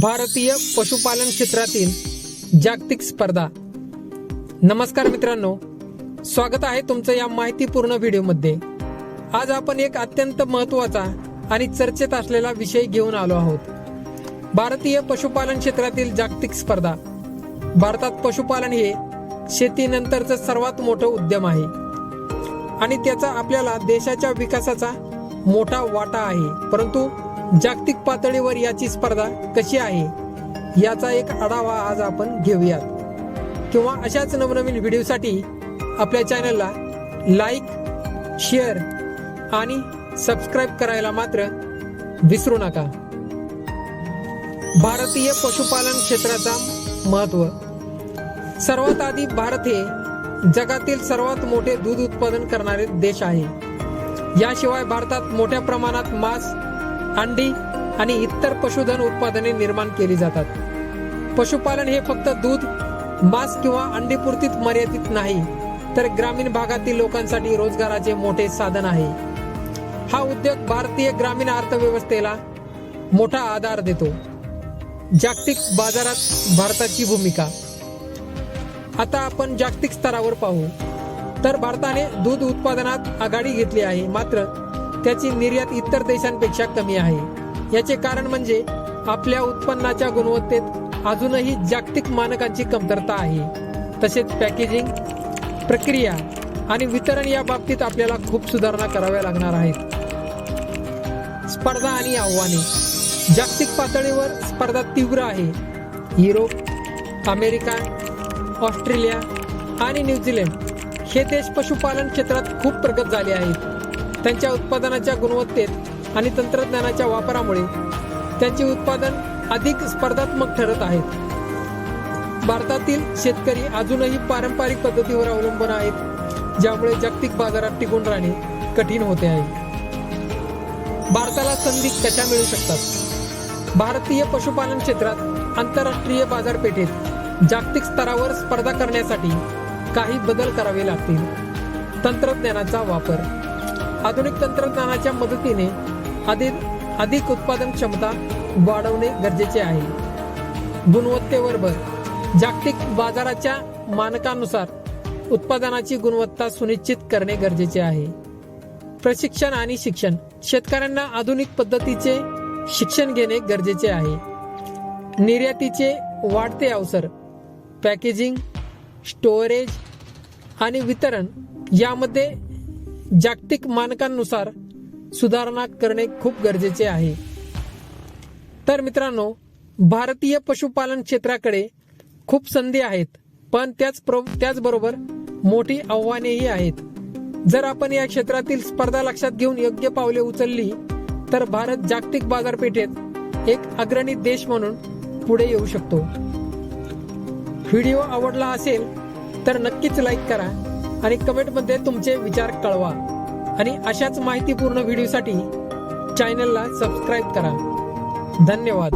भारतीय पशुपालन क्षेत्रातील जागतिक स्पर्धा. नमस्कार मित्रांनो स्वागत आहे तुमचं या माहितीपूर्ण व्हिडिओमध्ये. आज आपण एक अत्यंत महत्त्वाचा आणि चर्चेत असलेला विषय घेऊन आलो आहोत. भारतीय पशुपालन क्षेत्रातील जागतिक स्पर्धा. भारतात पशुपालन हे शेतीनंतरचं सर्वात मोठं उद्यम आहे. आणि त्याचा आपल्याला देशाच्या विकासाचा मोठा वाटा आहे. परंतु जागतिक पातळीवर याची स्पर्धा कशी आहे? याचा एक आढावा आज आपण घेऊयात. किंवा अशाच नवनवीन व्हिडिओसाठी आपल्या चॅनलला लाईक शेअर आणि सबस्क्राईब करायला मात्र विसरू नका. भारतीय पशुपालन क्षेत्राचा महत्त्व सर्वात आधी भारत हे जगातील सर्वात मोठे दूध उत्पादन करणारे देश आहे. याशिवाय भारतात मोठ्या प्रमाणात मांस अंडी आणि इतर पशुधन उत्पादने निर्माण केली जातात. पशुपालन हे फक्त दूध मांस किंवा अंडीपुरतीच मर्यादित नाही तर ग्रामीण भागातील लोकांसाठी रोजगाराचे मोठे साधन आहे. हा उद्योग भारतीय ग्रामीण अर्थव्यवस्थेला मोठा आधार देतो. जागतिक बाजारात भारताची भूमिका. आता आपण जागतिक स्तरावर पाहू. तर भारताने दूध उत्पादनात आघाडी घेतली आहे मात्र त्याची निर्यात इतर देशांपेक्षा कमी आहे. याचे कारण म्हणजे आपल्या उत्पन्नाच्या गुणवत्तेत अजूनही जागतिक मानकांची कमतरता आहे. तसेच पॅकेजिंग प्रक्रिया आणि वितरण या बाबतीत आपल्याला खूप सुधारणा कराव्या लागणार आहेत. स्पर्धा आणि आव्हाने. जागतिक पातळीवर स्पर्धा तीव्र आहे. युरोप अमेरिका ऑस्ट्रेलिया आणि न्यूझीलंड हे देश पशुपालन क्षेत्रात खूप प्रगत झाले आहेत. त्यांच्या उत्पादनाच्या गुणवत्तेत आणि तंत्रज्ञानाच्या वापरामुळे त्यांचे उत्पादन अधिक स्पर्धात्मक ठरत आहेत भारतातील शेतकरी अजूनही पारंपरिक पद्धतीवर अवलंबून आहेत ज्यामुळे जागतिक बाजारात टिकून राहणे कठीण होते आहे. भारताला संधी कशा मिळू शकतात? भारतीय पशुपालन क्षेत्रात आंतरराष्ट्रीय बाजारपेठेत जागतिक स्तरावर स्पर्धा करण्यासाठी काही बदल करावे लागतील. तंत्रज्ञानाचा वापर आधुनिक तंत्रज्ञानाच्या मदतीने अधिक अधिक उत्पादन क्षमता वाढवणे गरजेचे आहे. गुणवत्तेवर भर. जागतिक बाजाराच्या मानकानुसार उत्पादनाची गुणवत्ता सुनिश्चित करणे गरजेचे आहे. प्रशिक्षण आणि शिक्षण. शेतकऱ्यांना आधुनिक पद्धतीचे शिक्षण घेणे गरजेचे आहे. निर्यातीचे वाढते अवसर. पॅकेजिंग स्टोरेज आणि वितरण यामध्ये जागतिक मानकांनुसार सुधारणा करणे खूप गरजेचे आहे. तर मित्रांनो भारतीय पशुपालन क्षेत्राकडे खूप संधी आहेत पण त्याच त्याचबरोबर मोठी आव्हानेही आहेत. जर आपण या क्षेत्रातील स्पर्धा लक्षात घेऊन योग्य पावले उचलली तर भारत जागतिक बाजारपेठेत एक अग्रणी देश म्हणून पुढे येऊ शकतो. व्हिडिओ आवडला असेल तर नक्कीच लाईक करा. आणि कमेंटमध्ये तुमचे विचार कळवा. आणि अशाच माहितीपूर्ण व्हिडिओसाठी चॅनलला सबस्क्राईब करा. धन्यवाद.